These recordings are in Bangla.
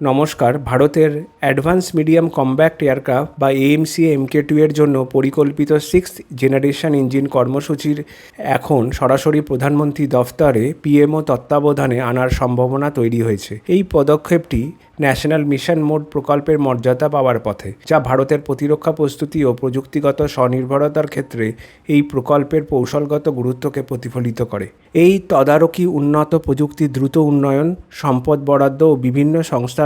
নমস্কার, ভারতের অ্যাডভান্স মিডিয়াম কম্ব্যাক্ট এয়ারক্রাফট বা এএমসি এমকে টু এর জন্য পরিকল্পিত সিক্স জেনারেশন ইঞ্জিন কর্মসূচির এখন সরাসরি প্রধানমন্ত্রী দফতরে পিএমও তত্ত্বাবধানে আনার সম্ভাবনা তৈরি হয়েছে। এই পদক্ষেপটি ন্যাশনাল মিশন মোড প্রকল্পের মর্যাদা পাওয়ার পথে, যা ভারতের প্রতিরক্ষা প্রস্তুতি ও প্রযুক্তিগত স্বনির্ভরতার ক্ষেত্রে এই প্রকল্পের কৌশলগত গুরুত্বকে প্রতিফলিত করে। এই তদারকি উন্নত প্রযুক্তি দ্রুত উন্নয়ন, সম্পদ বরাদ্দ ও বিভিন্ন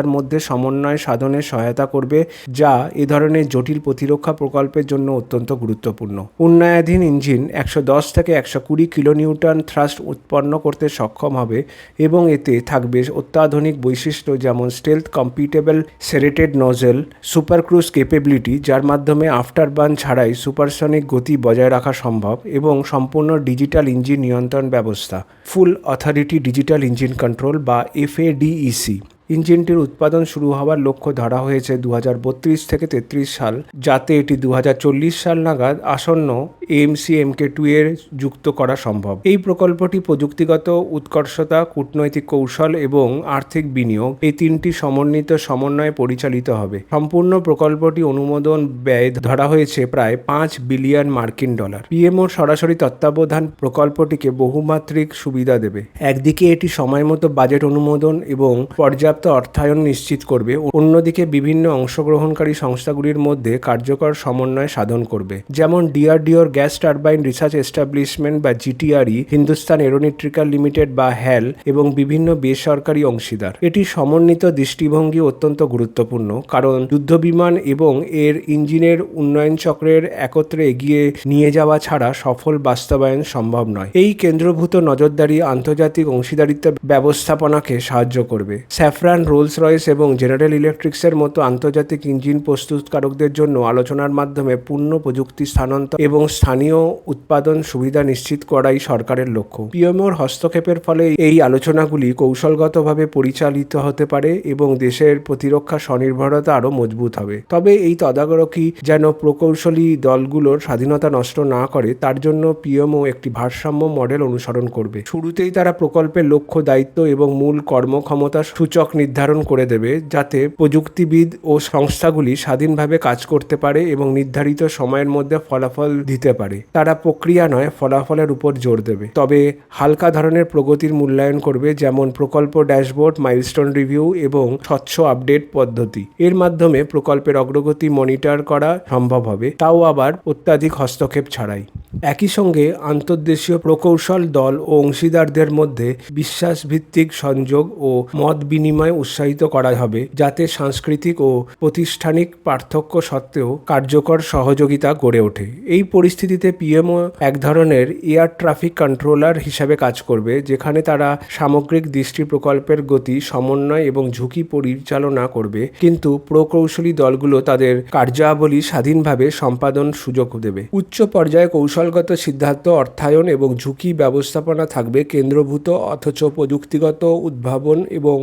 সংস্থার মধ্যে সমন্বয় সাধনে সহায়তা করবে, যা এ ধরনের জটিল প্রতিরক্ষা প্রকল্পের জন্য অত্যন্ত গুরুত্বপূর্ণ। উন্নয়াধীন ইঞ্জিন একশো দশ থেকে একশো কুড়ি কিলোনিউটন থ্রাস্ট উৎপন্ন করতে সক্ষম হবে এবং এতে থাকবে অত্যাধুনিক বৈশিষ্ট্য যেমন stealth compatible serrated nozzle super cruise capability যার মাধ্যমে আফটার বার্ন ছাড়াই সুপারসনিক গতি বজায় রাখা সম্ভব এবং সম্পূর্ণ ডিজিটাল ইঞ্জিন নিয়ন্ত্রণ ব্যবস্থা full authority digital engine control বা এফএডিইসি ইঞ্জিনটির উৎপাদন শুরু হওয়ার লক্ষ্য ধরা হয়েছে দু হাজার বত্রিশ থেকে তেত্রিশ সাল, যাতে এটি দু হাজার চল্লিশ সাল নাগাদ আসন্ন এএমসি এমকে টু এর যুক্ত করা সম্ভব। এই প্রকল্পটি প্রযুক্তিগত উৎকর্ষতা, কূটনৈতিক কৌশল এবং আর্থিক বিনিয়োগ, এই তিনটি সমন্বিত সমন্বয়ে পরিচালিত হবে। সম্পূর্ণ প্রকল্পটি অনুমোদন ব্যয় ধরা হয়েছে প্রায় পাঁচ বিলিয়ন মার্কিন ডলার। পিএমও সরাসরি তত্ত্বাবধান প্রকল্পটিকে বহুমাত্রিক সুবিধা দেবে। একদিকে এটি সময় মতো বাজেট অনুমোদন এবং পর্যাপ্ত অর্থায়ন নিশ্চিত করবে। অন্যদিকে বিভিন্ন অংশগ্রহণকারী সংস্থাগুলির মধ্যে কার্যকর সমন্বয় সাধন করবে। যেমন ডিআরডিওর গ্যাস টারবাইন রিসার্চ এস্টাবলিশমেন্ট বা জিটিআরই, হিন্দুস্তান এরোনিট্রিক্যাল লিমিটেড বা হ্যাল এবং বিভিন্ন বেসরকারি অংশীদার। এটি সমন্বিত দৃষ্টিভঙ্গি অত্যন্ত গুরুত্বপূর্ণ, কারণ যুদ্ধবিমান এবং এর ইঞ্জিনের উন্নয়ন চক্রের একত্রে এগিয়ে নিয়ে যাওয়া ছাড়া সফল বাস্তবায়ন সম্ভব নয়। এই কেন্দ্রভূত নজরদারি আন্তর্জাতিক অংশীদারিত্ব ব্যবস্থাপনাকে সাহায্য করবে। স্যাফরান রোলস রয়েস এবং জেনারেল ইলেকট্রিক্সের মতো আন্তর্জাতিক ইঞ্জিন প্রস্তুতকারকদের জন্য আলোচনার মাধ্যমে পূর্ণ প্রযুক্তি স্থানান্তর এবং স্থানীয় উৎপাদন সুবিধা নিশ্চিত করাই সরকারের লক্ষ্য। পিএমওর হস্তক্ষেপের ফলে এই আলোচনাগুলি কৌশলগতভাবে পরিচালিত হতে পারে এবং দেশের প্রতিরক্ষা স্বনির্ভরতা আরও মজবুত হবে। তবে এই তদারকি যেন প্রকৌশলী দলগুলোর স্বাধীনতা নষ্ট না করে, তার জন্য পিএমও একটি ভারসাম্য মডেল অনুসরণ করবে। শুরুতেই তারা প্রকল্পের লক্ষ্য, দায়িত্ব এবং মূল কর্মক্ষমতা সূচক নির্ধারণ করে দেবে যাতে প্রযুক্তিবিদ ও সংস্থাগুলি স্বাধীনভাবে কাজ করতে পারে এবং নির্ধারিত সময়ের মধ্যে ফলাফল দিতে পারে। তারা প্রক্রিয়া নয়, ফলাফলের উপর জোর দেবে। তবে হালকা ধরনের প্রগতির মূল্যায়ন করবে, যেমন প্রকল্প ড্যাশবোর্ড, মাইলস্টোন রিভিউ এবং স্বচ্ছ আপডেট পদ্ধতি। এর মাধ্যমে প্রকল্পের অগ্রগতি মনিটর করা সম্ভব হবে, তাও আবার অত্যাধিক হস্তক্ষেপ ছাড়াই। একই সঙ্গে আন্তর্দেশীয় প্রকৌশল দল ও অংশীদারদের মধ্যে বিশ্বাসভিত্তিক সংযোগ ও মত বিনিময় উৎসাহিত করা হবে, যাতে সাংস্কৃতিক ও প্রতিষ্ঠানিক পার্থক্য সত্ত্বেও কার্যকর সহযোগিতা গড়ে ওঠে। এই পরিস্থিতিতে পিএমও এক ধরনের এয়ার ট্রাফিক কন্ট্রোলার হিসাবে কাজ করবে, যেখানে তারা সামগ্রিক দৃষ্টি প্রকল্পের গতি, সমন্বয় এবং ঝুঁকি পরিচালনা করবে। কিন্তু প্রকৌশলী দলগুলো তাদের কার্যাবলী স্বাধীনভাবে সম্পাদন সুযোগ দেবে। উচ্চ পর্যায়ে কৌশলগত সিদ্ধান্ত, অর্থায়ন এবং ঝুঁকি ব্যবস্থাপনা থাকবে কেন্দ্রভূত অথচ প্রযুক্তিগত উদ্ভাবন এবং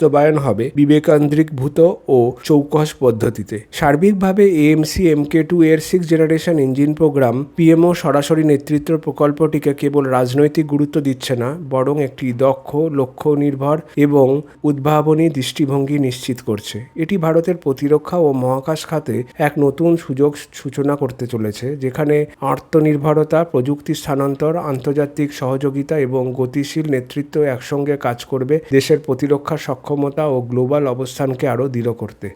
বাস্তবায়ন হবে বিবেকান্দ্রিকভূত ও চৌকস পদ্ধতিতে। সার্বিকভাবে এএমসি এমকে টু এর six generation engine programme PMO সরাসরি নেতৃত্ব প্রকল্পটিকে কেবল রাজনৈতিক গুরুত্ব দিচ্ছে না, বরং একটি দক্ষ লক্ষ্য নির্ভর এবং উদ্ভাবনী দৃষ্টিভঙ্গি নিশ্চিত করছে। এটি ভারতের প্রতিরক্ষা ও মহাকাশ খাতে এক নতুন সুযোগ সূচনা করতে চলেছে, যেখানে আত্মনির্ভরতা, প্রযুক্তি স্থানান্তর, আন্তর্জাতিক সহযোগিতা এবং গতিশীল নেতৃত্ব একসঙ্গে কাজ করবে দেশের প্রতিরক্ষা সক্ষমতা ও গ্লোবাল অবস্থানকে আরও দৃঢ় করতে।